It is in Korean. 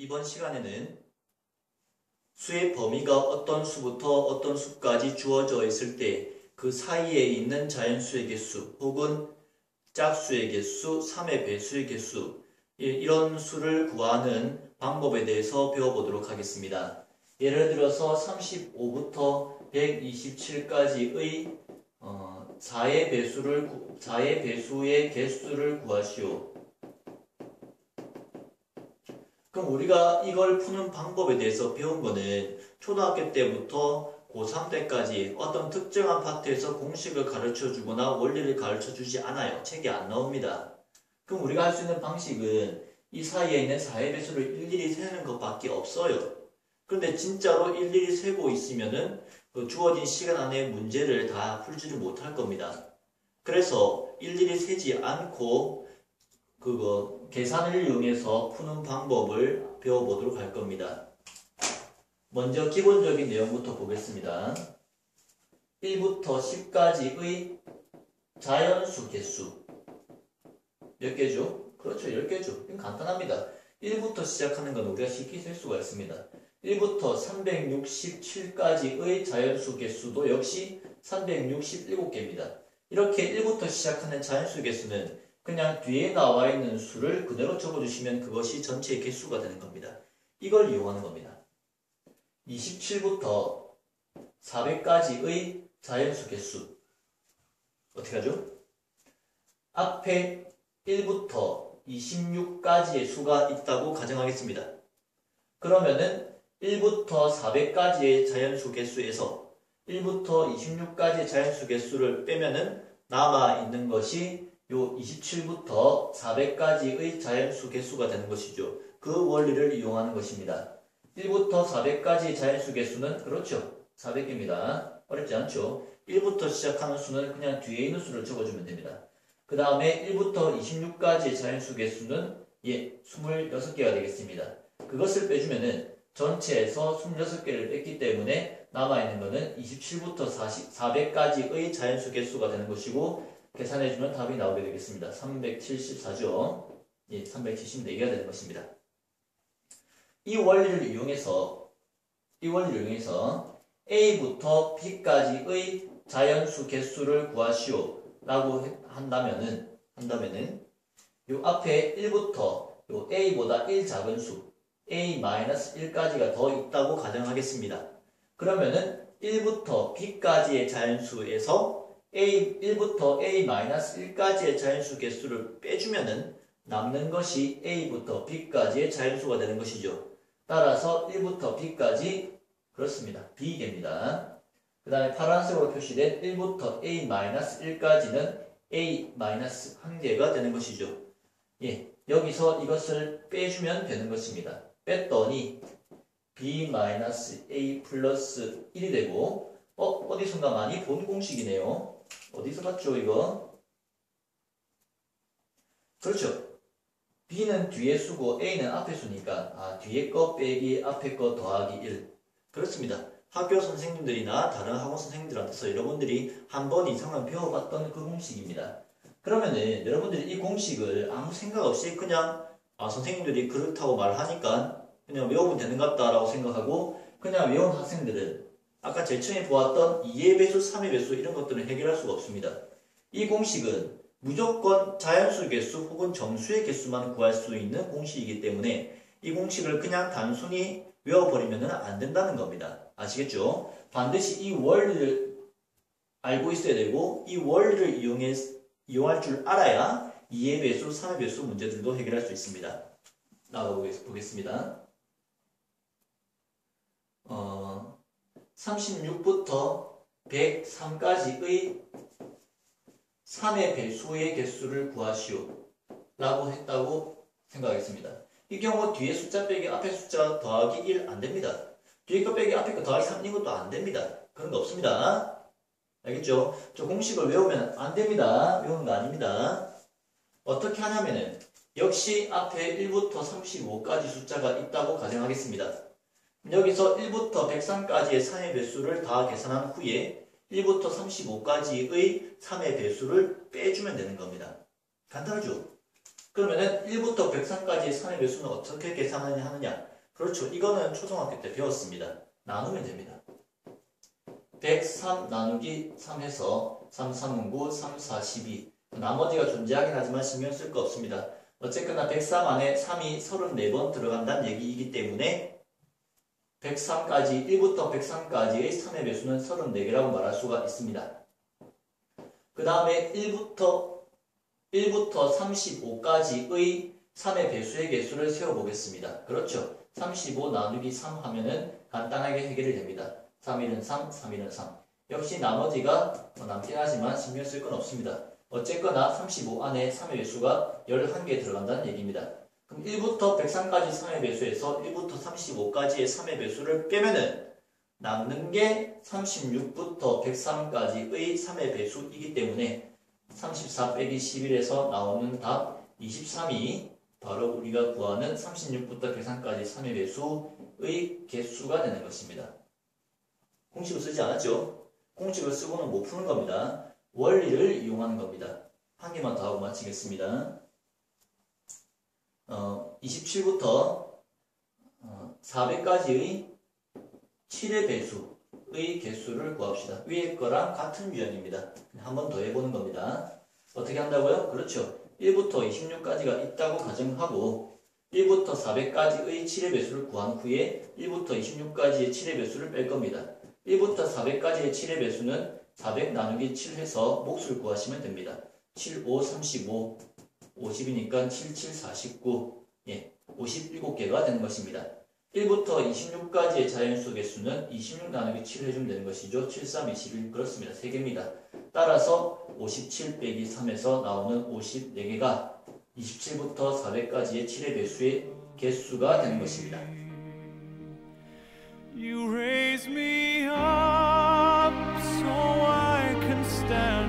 이번 시간에는 수의 범위가 어떤 수부터 어떤 수까지 주어져 있을 때 그 사이에 있는 자연수의 개수 혹은 짝수의 개수, 3의 배수의 개수 이런 수를 구하는 방법에 대해서 배워보도록 하겠습니다. 예를 들어서 35부터 127까지의 어, 4의 배수를 4의 배수의 개수를 구하시오. 그럼 우리가 이걸 푸는 방법에 대해서 배운 거는 초등학교 때부터 고3 때까지 어떤 특정한 파트에서 공식을 가르쳐 주거나 원리를 가르쳐 주지 않아요. 책이 안 나옵니다. 그럼 우리가 할 수 있는 방식은 이 사이에 있는 4의 배수를 일일이 세는 것밖에 없어요. 그런데 진짜로 일일이 세고 있으면은 그 주어진 시간 안에 문제를 다 풀지를 못할 겁니다. 그래서 일일이 세지 않고 그거 계산을 이용해서 푸는 방법을 배워보도록 할 겁니다. 먼저 기본적인 내용부터 보겠습니다. 1부터 10까지의 자연수 개수 몇 개죠? 그렇죠. 10개죠. 이건 간단합니다. 1부터 시작하는 건 우리가 쉽게 셀 수가 있습니다. 1부터 367까지의 자연수 개수도 역시 367개입니다. 이렇게 1부터 시작하는 자연수 개수는 그냥 뒤에 나와 있는 수를 그대로 적어주시면 그것이 전체의 개수가 되는 겁니다. 이걸 이용하는 겁니다. 27부터 400까지의 자연수 개수 어떻게 하죠? 앞에 1부터 26까지의 수가 있다고 가정하겠습니다. 그러면은 1부터 400까지의 자연수 개수에서 1부터 26까지의 자연수 개수를 빼면은 남아 있는 것이 요 27부터 400까지의 자연수 개수가 되는 것이죠. 그 원리를 이용하는 것입니다. 1부터 400까지 자연수 개수는 그렇죠. 400개입니다. 어렵지 않죠. 1부터 시작하는 수는 그냥 뒤에 있는 수를 적어주면 됩니다. 그 다음에 1부터 26까지의 자연수 개수는 예, 26개가 되겠습니다. 그것을 빼주면은 전체에서 26개를 뺐기 때문에 남아있는 것은 27부터 40, 400까지의 자연수 개수가 되는 것이고 계산해주면 답이 나오게 되겠습니다. 374죠. 예, 374개가 되는 것입니다. 이 원리를 이용해서 이 원리를 이용해서 A부터 B까지의 자연수 개수를 구하시오 라고 한다면은 한다면은 요 앞에 1부터 요 A보다 1 작은 수 A-1까지가 더 있다고 가정하겠습니다. 그러면은 1부터 B까지의 자연수에서 A, 1부터 A-1까지의 자연수 개수를 빼주면은 남는 것이 A부터 B까지의 자연수가 되는 것이죠. 따라서 1부터 B까지 그렇습니다. B개입니다. 그 다음에 파란색으로 표시된 1부터 A-1까지는 A-1개가 되는 것이죠. 예, 여기서 이것을 빼주면 되는 것입니다. 뺐더니 B-A 플러스 1이 되고 어? 어디선가 많이 본 공식이네요. 어디서 봤죠 이거? 그렇죠. B는 뒤에 수고 A는 앞에 수니까 아, 뒤에 거 빼기 앞에 거 더하기 1 그렇습니다. 학교 선생님들이나 다른 학원 선생님들한테서 여러분들이 한 번 이상은 배워봤던 그 공식입니다. 그러면은 여러분들이 이 공식을 아무 생각 없이 그냥 아, 선생님들이 그렇다고 말하니까 그냥 외우면 되는 것 같다라고 생각하고 그냥 외운 학생들은 아까 제일 처음에 보았던 2의 배수, 3의 배수 이런 것들은 해결할 수가 없습니다. 이 공식은 무조건 자연수 개수 혹은 정수의 개수만 구할 수 있는 공식이기 때문에 이 공식을 그냥 단순히 외워버리면 안 된다는 겁니다. 아시겠죠? 반드시 이 원리를 알고 있어야 되고 이 원리를 이용해, 이용할 줄 알아야 2의 배수, 3의 배수 문제들도 해결할 수 있습니다. 나가보겠습니다. 어, 36부터 103까지의 3의 배수의 개수를 구하시오 라고 했다고 생각하겠습니다. 이 경우 뒤에 숫자 빼기 앞에 숫자 더하기 1 안됩니다. 뒤에 거 빼기 앞에 거 더하기 3인 것도 안됩니다. 그런 거 없습니다. 알겠죠? 저 공식을 외우면 안됩니다. 외우는 거 아닙니다. 어떻게 하냐면은 역시 앞에 1부터 35까지 숫자가 있다고 가정하겠습니다. 여기서 1부터 103까지의 3의 배수를 다 계산한 후에 1부터 35까지의 3의 배수를 빼주면 되는 겁니다. 간단하죠? 그러면은 1부터 103까지의 3의 배수는 어떻게 계산하느냐 하느냐? 그렇죠. 이거는 초등학교 때 배웠습니다. 나누면 됩니다. 103 나누기 3 해서 3, 3은 9, 3, 4, 12. 나머지가 존재하긴 하지만 신경 쓸 거 없습니다. 어쨌거나 103 안에 3이 34번 들어간다는 얘기이기 때문에 103까지 1부터 103까지의 3의 배수는 34개라고 말할 수가 있습니다. 그 다음에 1부터 1부터 35까지의 3의 배수의 개수를 세워보겠습니다. 그렇죠. 35 나누기 3 하면은 간단하게 해결이 됩니다. 3일은 3, 3일은 3. 역시 나머지가 뭐 남긴 하지만 신경 쓸 건 없습니다. 어쨌거나 35 안에 3의 배수가 11개 들어간다는 얘기입니다. 그럼 1부터 103까지 3의 배수에서 1부터 35까지의 3의 배수를 빼면은 남는 게 36부터 103까지의 3의 배수이기 때문에 34 빼기 11에서 나오는 답 23이 바로 우리가 구하는 36부터 103까지 3의 배수의 개수가 되는 것입니다. 공식을 쓰지 않았죠? 공식을 쓰고는 못 푸는 겁니다. 원리를 이용하는 겁니다. 한 개만 더 하고 마치겠습니다. 어, 27부터 어, 400까지의 7의 배수의 개수를 구합시다. 위에 거랑 같은 유형입니다. 한 번 더 해보는 겁니다. 어떻게 한다고요? 그렇죠. 1부터 26까지가 있다고 가정하고 1부터 400까지의 7의 배수를 구한 후에 1부터 26까지의 7의 배수를 뺄 겁니다. 1부터 400까지의 7의 배수는 400 나누기 7 해서 몫을 구하시면 됩니다. 7, 5, 35, 50이니까 7, 7, 49, 예, 57개가 되는 것입니다. 1부터 26까지의 자연수 개수는 26 나누기 7 해주면 되는 것이죠. 7, 3, 21 그렇습니다. 3개입니다. 따라서 57 빼기 3에서 나오는 54개가 27부터 400까지의 7의 배수의 개수가 되는 것입니다. You raise me up so I can stand.